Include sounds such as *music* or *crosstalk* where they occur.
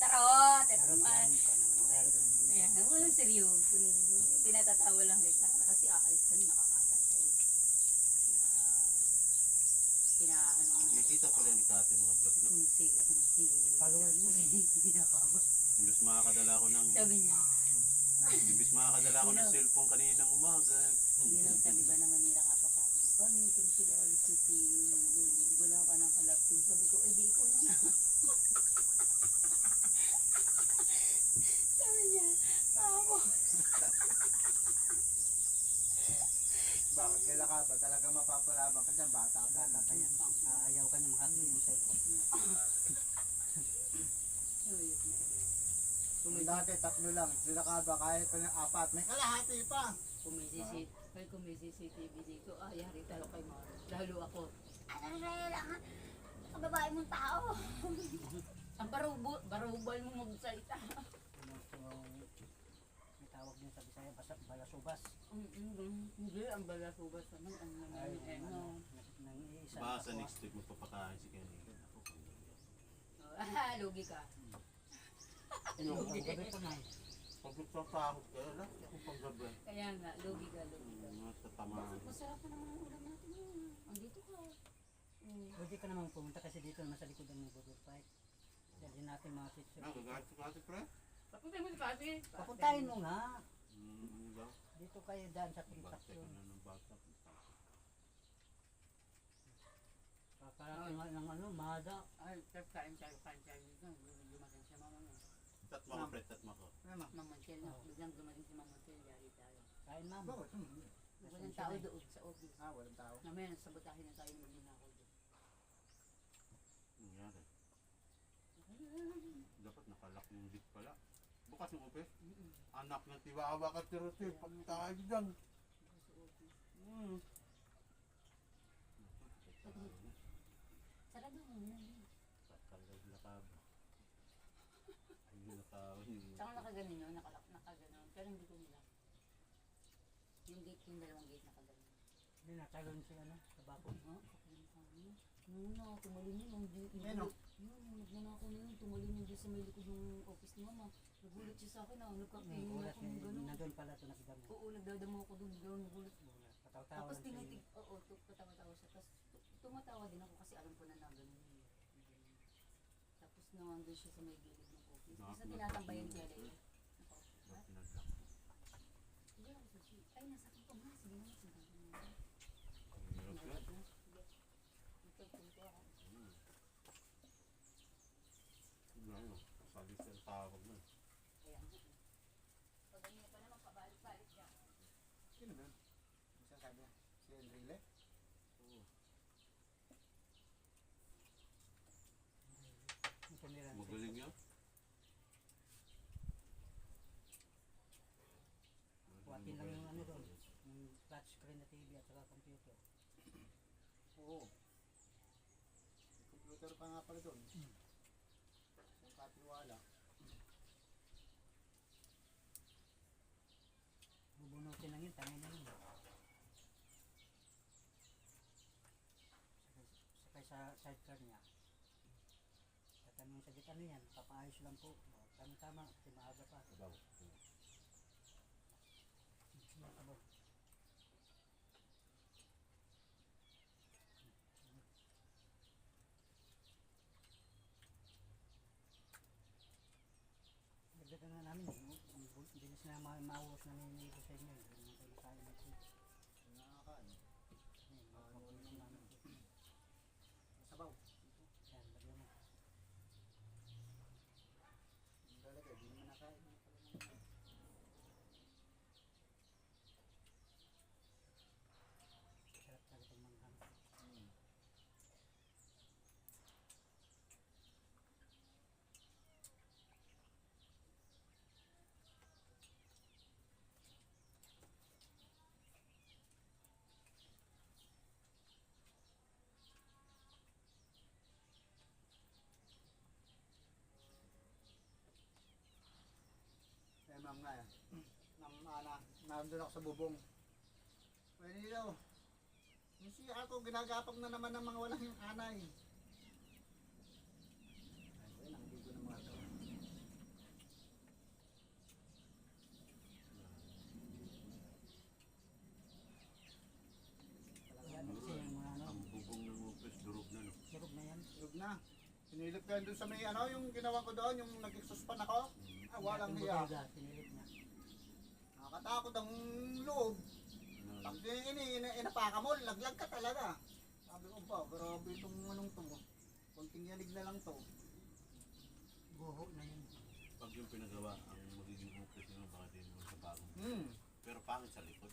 Charot! Ito naman. Ayan, walang seryoso. Pinatatawa lang kita. Kasi aalis ka na nakakasap kayo. Pina, ano. Nakita pala ni Kate mga vlog no? Kung serious naman si... Followers ko Pinakaba. Imbis makakadala ko ng... Sabi niya, Imbis makakadala ko ng cellphone kaninang umaga. you know, sabi ba naman nila kapapapin, paano yung kung sila alis si? Wala ka ng kalabting. Sabi ko, eh di ikaw na nga. sabi niya, ako. Ba? Talaga mapapalaban ka dyan, bata pa. Bata pa yan. Aayaw ka na makakita mo sa'yo. Kung dati tatlo lang, sila ka ba? Kahit pa ng apat, may kalahati pa. Kung may CCTV, ay kung may CCTV dito, ah, yari tayo kay Mara. Lalo ako. Ano na lang, ha? Ang babae mong tao. Ang barubo, barubal mo magsalita. Ano, so, may tawag din sa Bisaya, basa, balasubas. Mm, Hindi, ang naman, ang naman, Ay, eh, ano. Baka sa next week magpapakain si Kenny. Ah, *laughs* lugi ka. Lugi pa na. Pag nagtatakot ka, wala ako panggabi. Kaya nga, lugi ka, lugi ka. Mga tatamaan. Masarap pa naman ang ulam natin yun. Andito ka. Mm. Pwede ka naman pumunta kasi dito naman sa likod ng Bogor Fight. Dali natin mga picture. Ah, gagawin si Kate, pre? Papuntahin mo si Kati. Papuntahin mo nga. Ano? Dito kayo daan sa na bata. Kakaroon nga ng ano, mada. Ay, kain tayo, kain tayo dito. Dumating si Mama mo. Tatma ko, pre, tatma ko. Ano? Mama Chel na. Oo. Biglang dumating si Mama Chel. Yari tayo. Kain ma'am. Bakit? Hmm. Walang tao doon sa office. Ah, walang tao. Mamaya, sabotahin na tayo ng ako doon. Nangyari. Dapat nakalak yung bit pala. Bukas yung office. Anak ng tiwawa ka tirote. Pag tayo dyan. Sa office. Hmm. Sarado mo na. Tagal na ka ba? Ayun na tao. Tsaka nakaganon yun, nakalak, nakaganon. Pero hindi ko nila. Yung gate, yung dalawang gate nakaganon. Hindi natalon si ano, sa bako. Ha? Ano sa amin? Nung na, tumalin yun. Ang di- Ano? Yun, nagnanako na yun. Tumalin yun doon sa may likod ng office ni Mama. Nagulat siya sa akin ah. Nagkakainin Nagulat ako ng gano'n. nandun pala ito nakidamo. Oo, nagdadamo ako doon. Gano'n nagulat. Pataw-tawa Tapos lang tinitig, oo, patawa-tawa siya. Tapos tu- tumatawa din ako kasi alam ko na yun. Ganun. Tapos nandun siya sa may gilid ng office. Kasi tinatambayan niya G. Ay, nasa ko nga. Sige na, sige na. Ang hirap yan. Nagpagpunto ako. Hmm. Ano, sabi sa tawag mo. Eh. Pag ganyan pa naman, pabalik-balik siya. Sino ba? Isa sabi niya? Si Enrile? Oo. Magaling yan. Kuwatin lang yung ano doon. Yung flat screen na TV at saka computer. Oo. Computer pa nga pala doon. Hmm. Katiwala. Bubunutin lang yun, tangin na yun. Sakay, sakay sa sidecar niya. Tatanungin sa git, ano yan? Papaayos lang po. Tama-tama, kasi maaga pa. Sabaw. Nakabo. Dagdagan na namin, yung bul- bilis na ma mauwas na ninyo ko sa inyo. Hindi naman andun ako sa bubong. Well, you know, yung siya ko, ginagapang na naman ng mga walang yung anay. Ay, well, ano ano? ang bigo mga to. Bubong ng upis, durog na no? Durog na yan. Durog na. Sinilip ko yan sa may ano, yung ginawa ko doon, yung nag-exhaust pan ako. Hmm. Ah, walang hiya. Sinilip niya. Nakakatakot ang loob. Pag ini, ini, inapaka mo, laglag ka talaga. Sabi ko ba, grabe itong anong to. Konting yanig na lang to. Buho na yun. Pag yung pinagawa, ang magiging hopeless nyo, baka din mo sa bagong. Hmm. Pero pangit sa likod.